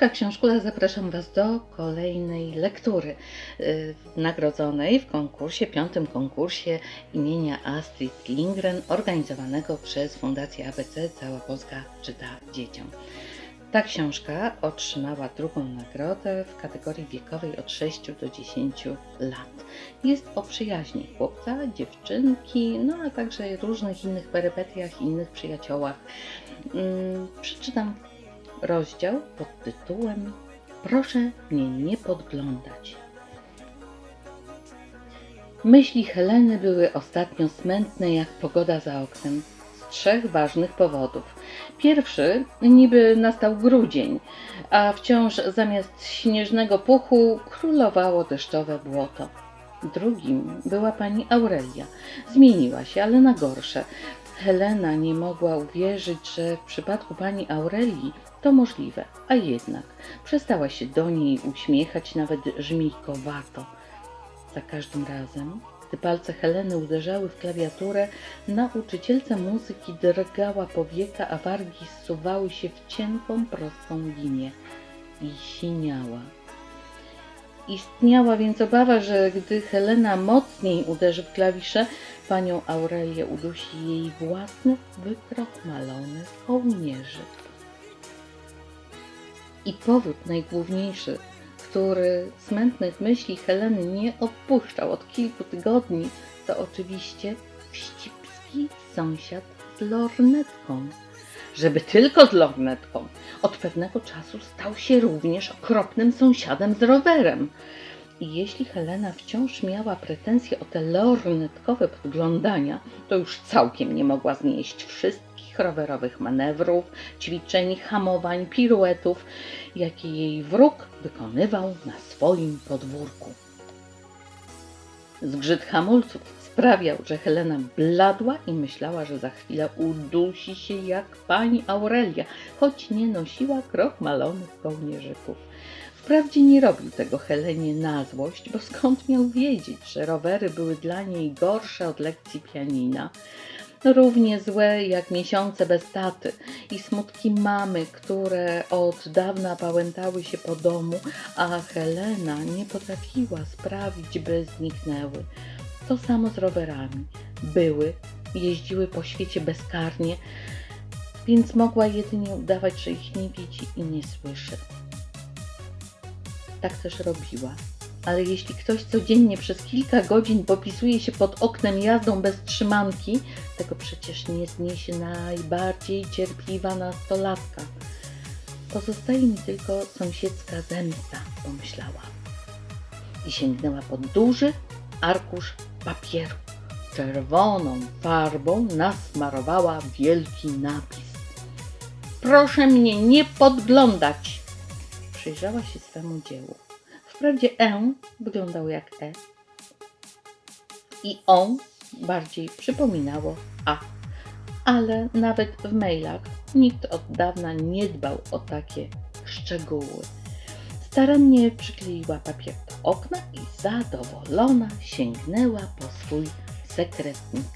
Ciotka Książkula, zapraszam Was do kolejnej lektury y, nagrodzonej w konkursie, piątym konkursie imienia Astrid Lindgren organizowanego przez Fundację ABC Cała Polska czyta dzieciom. Ta książka otrzymała drugą nagrodę w kategorii wiekowej od 6 do 10 lat. Jest o przyjaźni chłopca, dziewczynki, no a także różnych innych perypetiach i innych przyjaciołach. Mm, Przeczytam rozdział pod tytułem Proszę mnie nie podglądać. Myśli Heleny były ostatnio smętne jak pogoda za oknem z trzech ważnych powodów. Pierwszy niby nastał grudzień, a wciąż zamiast śnieżnego puchu królowało deszczowe błoto. Drugim była pani Aurelia. Zmieniła się, ale na gorsze. Helena nie mogła uwierzyć, że w przypadku pani Aurelii to możliwe, a jednak przestała się do niej uśmiechać nawet żmijkowato. Za każdym razem, gdy palce Heleny uderzały w klawiaturę, nauczycielce muzyki drgała powieka, a wargi zsuwały się w cienką, prostą linię i siniała. Istniała więc obawa, że gdy Helena mocniej uderzy w klawisze, panią Aurelię udusi jej własny wykrochmalony kołnierzyk. I powód najgłówniejszy, który smętnych myśli Heleny nie opuszczał od kilku tygodni, to oczywiście wścibski sąsiad z lornetką. Żeby tylko z lornetką. Od pewnego czasu stał się również okropnym sąsiadem z rowerem. I jeśli Helena wciąż miała pretensje o te lornetkowe podglądania, to już całkiem nie mogła znieść wszystkich rowerowych manewrów, ćwiczeń, hamowań, piruetów, jakie jej wróg wykonywał na swoim podwórku. Zgrzyt hamulców sprawiał, że Helena bladła i myślała, że za chwilę udusi się jak pani Aurelia, choć nie nosiła krochmalonych kołnierzyków. Wprawdzie nie robił tego Helenie na złość, bo skąd miał wiedzieć, że rowery były dla niej gorsze od lekcji pianina, równie złe jak miesiące bez taty i smutki mamy, które od dawna pałętały się po domu, a Helena nie potrafiła sprawić, by zniknęły. To samo z rowerami. Były, jeździły po świecie bezkarnie, więc mogła jedynie udawać, że ich nie widzi i nie słyszy. Tak też robiła. Ale jeśli ktoś codziennie przez kilka godzin popisuje się pod oknem jazdą bez trzymanki, tego przecież nie zniesie najbardziej cierpliwa nastolatka. Pozostaje mi tylko sąsiedzka zemsta, pomyślała. I sięgnęła pod duży arkusz papieru. Czerwoną farbą nasmarowała wielki napis. Proszę mnie nie podglądać! Przyjrzała się swemu dziełu. Wprawdzie E wyglądał jak E i on bardziej przypominało A. Ale nawet w mailach nikt od dawna nie dbał o takie szczegóły. Starannie przykleiła papier do okna i zadowolona sięgnęła po swój sekretnik.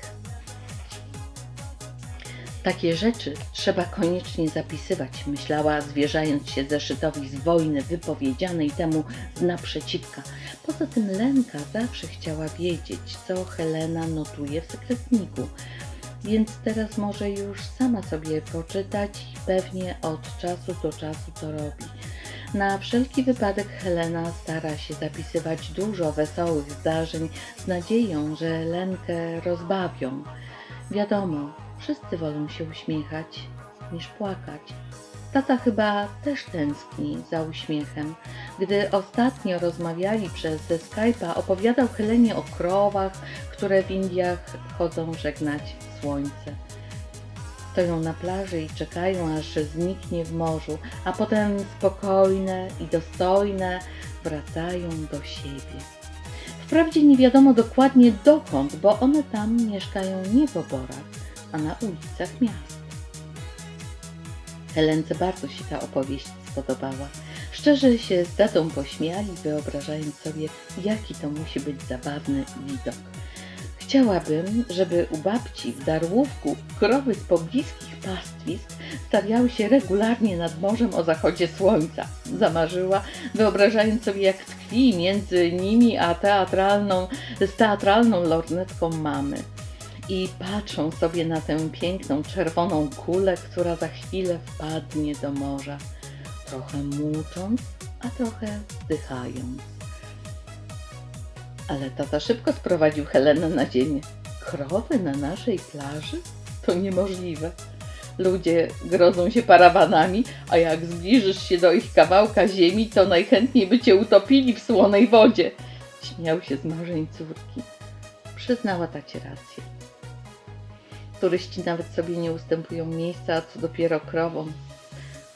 Takie rzeczy trzeba koniecznie zapisywać, myślała, zwierzając się zeszytowi z wojny wypowiedzianej temu z naprzeciwka. Poza tym Lenka zawsze chciała wiedzieć, co Helena notuje w sekretniku, więc teraz może już sama sobie poczytać i pewnie od czasu do czasu to robi. Na wszelki wypadek Helena stara się zapisywać dużo wesołych zdarzeń z nadzieją, że Lenkę rozbawią. Wiadomo, wszyscy wolą się uśmiechać niż płakać. Tata chyba też tęskni za uśmiechem. Gdy ostatnio rozmawiali przez Skype'a, opowiadał Helenie o krowach, które w Indiach chodzą żegnać słońce. Stoją na plaży i czekają, aż zniknie w morzu, a potem spokojne i dostojne wracają do siebie. Wprawdzie nie wiadomo dokładnie dokąd, bo one tam mieszkają nie w oborach, a na ulicach miast. Helence bardzo się ta opowieść spodobała. Szczerze się z tatą pośmiali, wyobrażając sobie, jaki to musi być zabawny widok. Chciałabym, żeby u babci w Darłówku krowy z pobliskich pastwisk stawiały się regularnie nad morzem o zachodzie słońca. Zamarzyła, wyobrażając sobie, jak tkwi między nimi a teatralną, z teatralną lornetką mamy. I patrzą sobie na tę piękną czerwoną kulę, która za chwilę wpadnie do morza, trochę mucząc, a trochę wzdychając. Ale tata szybko sprowadził Helenę na ziemię. Krowy na naszej plaży? To niemożliwe. Ludzie grodzą się parawanami, a jak zbliżysz się do ich kawałka ziemi, to najchętniej by cię utopili w słonej wodzie. Śmiał się z marzeń córki. Przyznała tacie rację. Turyści nawet sobie nie ustępują miejsca, a co dopiero krowom.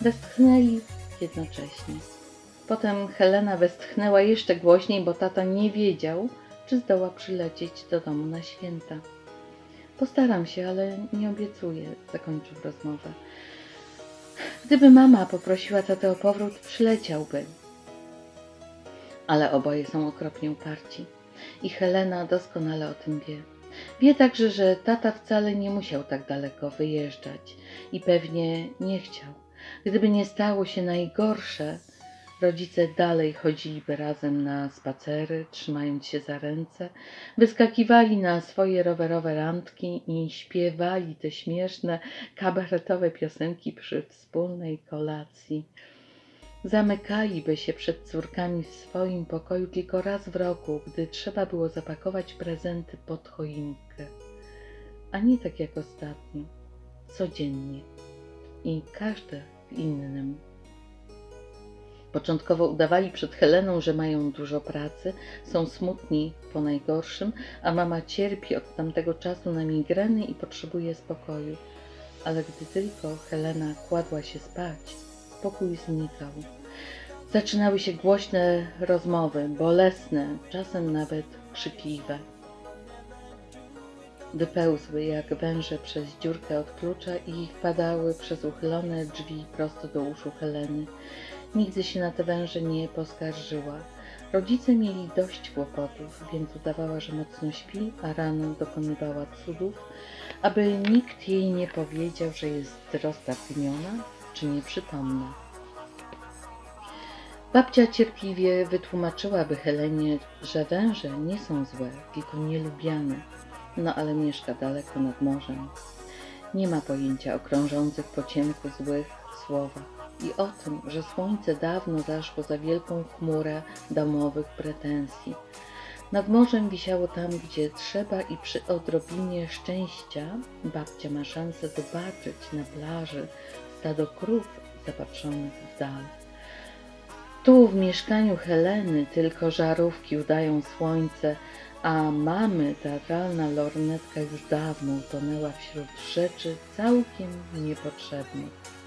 Westchnęli jednocześnie. Potem Helena westchnęła jeszcze głośniej, bo tata nie wiedział, czy zdoła przylecieć do domu na święta. Postaram się, ale nie obiecuję, zakończył rozmowę. Gdyby mama poprosiła tatę o powrót, przyleciałby. Ale oboje są okropnie uparci i Helena doskonale o tym wie. Wie także, że tata wcale nie musiał tak daleko wyjeżdżać i pewnie nie chciał. Gdyby nie stało się najgorsze, rodzice dalej chodziliby razem na spacery, trzymając się za ręce, wyskakiwali na swoje rowerowe randki i śpiewali te śmieszne, kabaretowe piosenki przy wspólnej kolacji. Zamykaliby się przed córkami w swoim pokoju tylko raz w roku, gdy trzeba było zapakować prezenty pod choinkę. A nie tak jak ostatnio, codziennie i każde w innym. Początkowo udawali przed Heleną, że mają dużo pracy, są smutni po najgorszym, a mama cierpi od tamtego czasu na migreny i potrzebuje spokoju. Ale gdy tylko Helena kładła się spać, spokój znikał. Zaczynały się głośne rozmowy, bolesne, czasem nawet krzykliwe. Wypełzły jak węże przez dziurkę od klucza i wpadały przez uchylone drzwi prosto do uszu Heleny. Nigdy się na te węże nie poskarżyła. Rodzice mieli dość kłopotów, więc udawała, że mocno śpi, a rano dokonywała cudów, aby nikt jej nie powiedział, że jest roztargniona czy nieprzytomna. Babcia cierpliwie wytłumaczyłaby Helenie, że węże nie są złe, tylko nielubiane, no ale mieszka daleko nad morzem. Nie ma pojęcia o krążących po ciemku złych słowach i o tym, że słońce dawno zaszło za wielką chmurę domowych pretensji. Nad morzem wisiało tam, gdzie trzeba i przy odrobinie szczęścia babcia ma szansę zobaczyć na plaży stado krów zapatrzonych w dal. Tu w mieszkaniu Heleny tylko żarówki udają słońce, a mamy teatralna lornetka już dawno utonęła wśród rzeczy całkiem niepotrzebnych.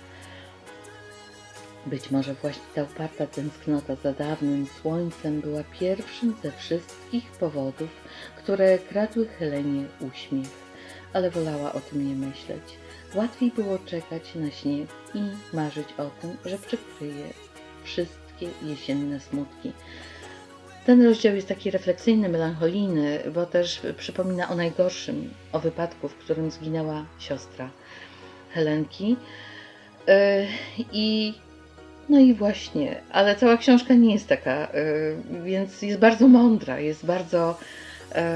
Być może właśnie ta uparta tęsknota za dawnym słońcem była pierwszym ze wszystkich powodów, które kradły Helenie uśmiech, ale wolała o tym nie myśleć. Łatwiej było czekać na śnieg i marzyć o tym, że przykryje wszystkie jesienne smutki. Ten rozdział jest taki refleksyjny, melancholijny, bo też przypomina o najgorszym, o wypadku, w którym zginęła siostra Helenki. Yy, I no i właśnie, ale cała książka nie jest taka, yy, więc jest bardzo mądra, jest bardzo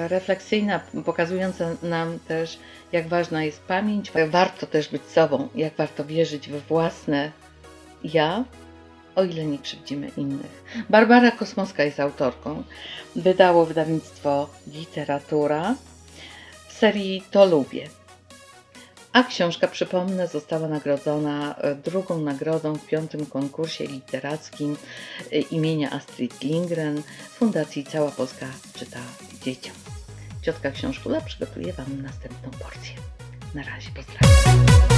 refleksyjna, pokazująca nam też, jak ważna jest pamięć. Warto też być sobą, jak warto wierzyć we własne ja, o ile nie krzywdzimy innych. Barbara Kosmowska jest autorką. Wydało wydawnictwo Literatura w serii To Lubię. A książka, przypomnę, została nagrodzona e, drugą nagrodą w piątym konkursie literackim e, imienia Astrid Lindgren Fundacji Cała Polska czyta dzieciom. Ciotka Książkula przygotuje Wam następną porcję. Na razie, pozdrawiam.